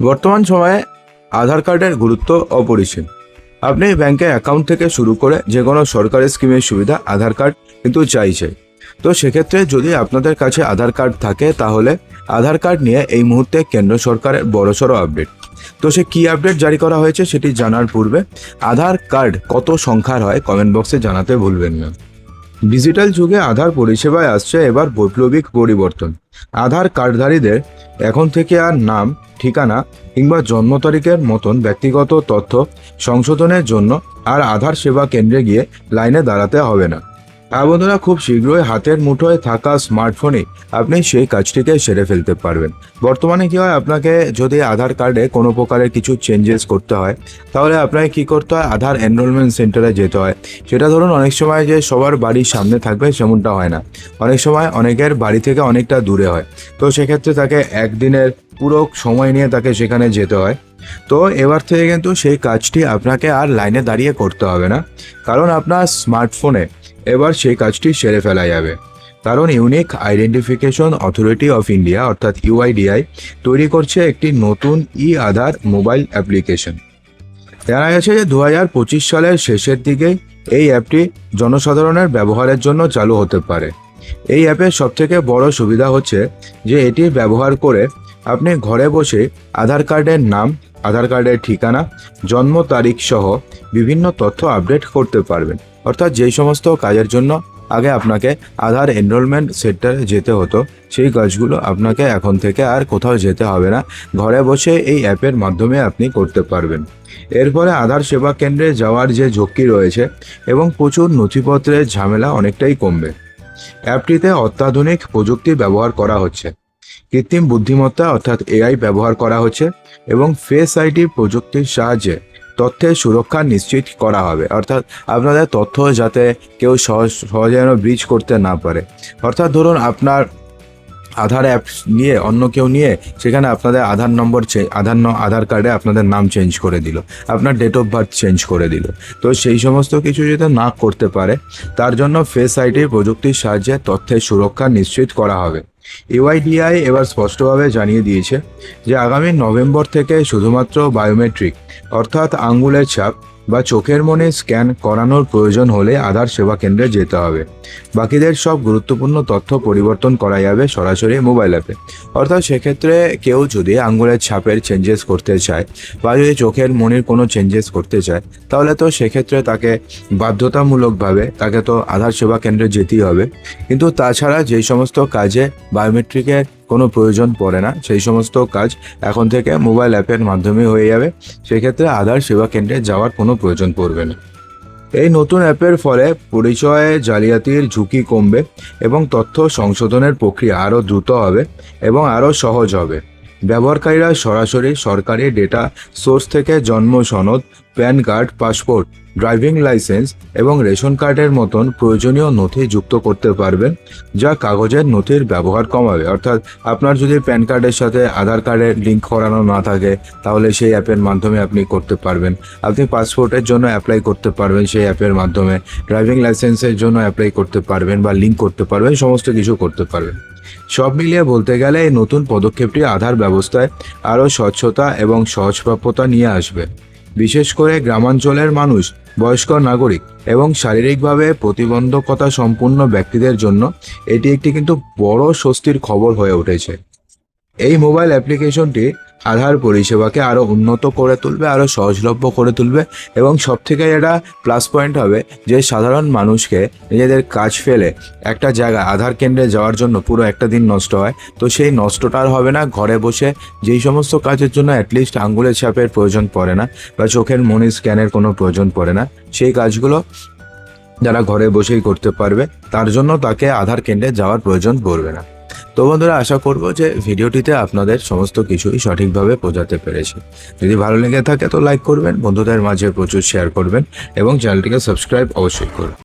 বর্তমান সময়ে আধার কার্ডের গুরুত্ব অপরিসীম। আপনি ব্যাংকে অ্যাকাউন্ট থেকে শুরু করে যে কোনো সরকারি স্কিমের সুবিধা আধার কার্ড কিন্তু চাইছে তো সেক্ষেত্রে যদি আপনাদের কাছে আধার কার্ড থাকে তাহলে আধার কার্ড নিয়ে এই মুহূর্তে কেন্দ্র সরকারের বড়সড় আপডেট তো সে কী আপডেট জারি করা হয়েছে সেটি জানার পূর্বে আধার কার্ড কত সংখ্যার হয় কমেন্ট বক্সে জানাতে ভুলবেন না। ডিজিটাল যুগে আধার পরিষেবায় আসছে এবার বৈপ্লবিক পরিবর্তন। আধার কার্ডধারীদের এখন থেকে আর নাম, ঠিকানা কিংবা জন্ম তারিখের মতন ব্যক্তিগত তথ্য সংশোধনের জন্য আর আধার সেবা কেন্দ্রে গিয়ে লাইনে দাঁড়াতে হবে না। হ্যাঁ বন্ধুরা, খুব শীঘ্রই হাতের মুঠোয় থাকা স্মার্টফোনে আপনি সেই কাজটিকে সেরে ফেলতে পারবেন। বর্তমানে কি হয়, আপনাকে যদি আধার কার্ডে কোনো প্রকারের কিছু চেঞ্জেস করতে হয়, তাহলে আপনাকে কি করতে হয়, আধার এনরোলমেন্ট সেন্টারে যেতে হয়। সেটা ধরুন, অনেক সময় যে সবার বাড়ির সামনে থাকবে সেমনটা হয় না। অনেক সময় অনেকের বাড়ি থেকে অনেকটা দূরে হয়। তো সেক্ষেত্রে তাকে একদিনের পুরো সময় নিয়ে তাকে সেখানে যেতে হয়। তো এবার থেকে কিন্তু সেই কাজটি আপনাকে আর লাইনে দাঁড়িয়ে করতে হবে না। কারণ আপনার স্মার্টফোনে এবার সেই কাজটি সেরে ফেলা যাবে। কারণ unique identification authority of India অর্থাৎ ইউআইডিআই তৈরি করছে একটি নতুন ই আধার মোবাইল অ্যাপ্লিকেশন। জানা গেছে যে দু হাজার পঁচিশ সালের শেষের দিকে এই অ্যাপটি জনসাধারণের ব্যবহারের জন্য চালু হতে পারে। এই অ্যাপের সবথেকে বড় সুবিধা হচ্ছে যে এটি ব্যবহার করে আপনি ঘরে বসে আধার কার্ডের নাম, আধার কার্ডের ঠিকানা, জন্ম তারিখ সহ বিভিন্ন তথ্য আপডেট করতে পারবেন। অর্থাৎ যেই সমস্ত কাজের জন্য আগে আপনাকে আধার এনরোলমেন্ট সেন্টারে যেতে হতো, সেই কাজগুলো আপনাকে এখন থেকে আর কোথাও যেতে হবে না। ঘরে বসে এই অ্যাপের মাধ্যমে আপনি করতে পারবেন। এরপরে আধার সেবা কেন্দ্রে যাওয়ার যে ঝক্কি রয়েছে এবং প্রচুর নথিপত্রের ঝামেলা অনেকটাই কমবে। অ্যাপটিতে অত্যাধুনিক প্রযুক্তি ব্যবহার করা হচ্ছে। কৃত্রিম বুদ্ধিমত্তা অর্থাৎ এআই ব্যবহার করা হচ্ছে এবং ফেস আইডি প্রযুক্তির সাহায্যে তথ্যের সুরক্ষা নিশ্চিত করা হবে। অর্থাৎ আপনাদের তথ্য যাতে কেউ সহজ, সহজে যেন ব্রিজ করতে না পারে। অর্থাৎ ধরুন আপনার আধার অ্যাপ নিয়ে, অন্য কেউ নিয়ে, সেখানে আপনাদের আধার নম্বর আধার আধার কার্ডে আপনাদের নাম চেঞ্জ করে দিল। আপনার ডেট অফ বার্থ চেঞ্জ করে দিল। তো সেই সমস্ত কিছু যাতে না করতে পারে, তার জন্য ফেস আইডি প্রযুক্তির সাহায্যে তথ্যের সুরক্ষা নিশ্চিত করা হবে। ইউআইডিআই এবার স্পষ্টভাবে জানিয়ে দিয়েছে যে আগামী নভেম্বর থেকে শুধুমাত্র বায়োমেট্রিক অর্থাৎ আঙ্গুলের ছাপ বা চোখের মনে স্ক্যান করানোর প্রয়োজন হলে আধার সেবা কেন্দ্রে যেতে হবে। বাকিদের সব গুরুত্বপূর্ণ তথ্য পরিবর্তন করা যাবে সরাসরি মোবাইল অ্যাপে। অর্থাৎ সেক্ষেত্রে কেউ যদি আঙ্গুলের ছাপের চেঞ্জেস করতে চায় বা যদি চোখের মনির কোনো চেঞ্জেস করতে চায়, তাহলে তো সেক্ষেত্রে তাকে বাধ্যতামূলকভাবে তাকে তো আধার সেবা কেন্দ্রে যেতেই হবে। কিন্তু তাছাড়া যেই সমস্ত কাজে বায়োমেট্রিকের কোনো প্রয়োজন পড়ে না। সেই সমস্ত কাজ এখন থেকে মোবাইল অ্যাপের মাধ্যমে হয়ে যাবে। সেক্ষেত্রে আধার সেবা কেন্দ্রে যাওয়ার কোনো প্রয়োজন পড়বে না। এই নতুন অ্যাপের ফলে পরিচয়ে, জালিয়াতির ঝুঁকি কমবে এবং তথ্য সংশোধনের প্রক্রিয়া আরও দ্রুত হবে এবং আরও সহজ হবে। ব্যবহারকারীরা সরাসরি সরকারি ডেটা সোর্স থেকে জন্ম সনদ PAN card, passport, driving licence এবং রেশন কার্ডের মতন প্রয়োজনীয় নথি যুক্ত করতে পারবেন, যা কাগজের নথির ব্যবহার কমাবে। অর্থাৎ আপনার যদি প্যান কার্ডের সাথে আধার কার্ডের লিঙ্ক করানো না থাকে, তাহলে সেই অ্যাপের মাধ্যমে আপনি করতে পারবেন। আপনি পাসপোর্টের জন্য অ্যাপ্লাই করতে পারবেন সেই অ্যাপের মাধ্যমে। ড্রাইভিং লাইসেন্সের জন্য অ্যাপ্লাই করতে পারবেন বা লিঙ্ক করতে পারবেন, সমস্ত কিছু করতে পারবেন। সব মিলিয়ে বলতে গেলে এই নতুন পদক্ষেপটি আধার ব্যবস্থায় আরও স্বচ্ছতা এবং সহজপ্রাপ্যতা নিয়ে আসবে। বিশেষ করে গ্রামাঞ্চলের মানুষ, বয়স্ক নাগরিক এবং শারীরিকভাবে প্রতিবন্ধকতা সম্পূর্ণ ব্যক্তিদের জন্য এটি একটি কিন্তু বড় স্বস্তির খবর হয়ে উঠেছে। এই মোবাইল অ্যাপ্লিকেশনটি আধার পরিষেবাকে আরও উন্নত করে তুলবে আরও সহজলভ্য করে তুলবে এবং সব থেকে এটা প্লাস পয়েন্ট হবে যে সাধারণ মানুষকে নিজেদের কাজ ফেলে একটা জায়গা আধার কেন্দ্রে যাওয়ার জন্য পুরো একটা দিন নষ্ট হয়। তো সেই নষ্টটা আর হবে না, ঘরে বসে যেই সমস্ত কাজের জন্য অ্যাটলিস্ট আঙ্গুলের ছাপের প্রয়োজন পড়ে না বা চোখের মনি স্ক্যানের কোনো প্রয়োজন পড়ে না, সেই কাজগুলো যারা ঘরে বসেই করতে পারবে, তার জন্য তাকে আধার কেন্দ্রে যাওয়ার প্রয়োজন পড়বে না। তো বন্ধুরা, আশা করব যে ভিডিওটিতে আপনাদের সমস্ত কিছুই সঠিকভাবে বোঝাতে পেরেছি। যদি ভালো লেগে থাকে তো লাইক করবেন, বন্ধুদের মাঝে প্রচুর শেয়ার করবেন এবং চ্যানেলটিকে সাবস্ক্রাইব অবশ্যই করবেন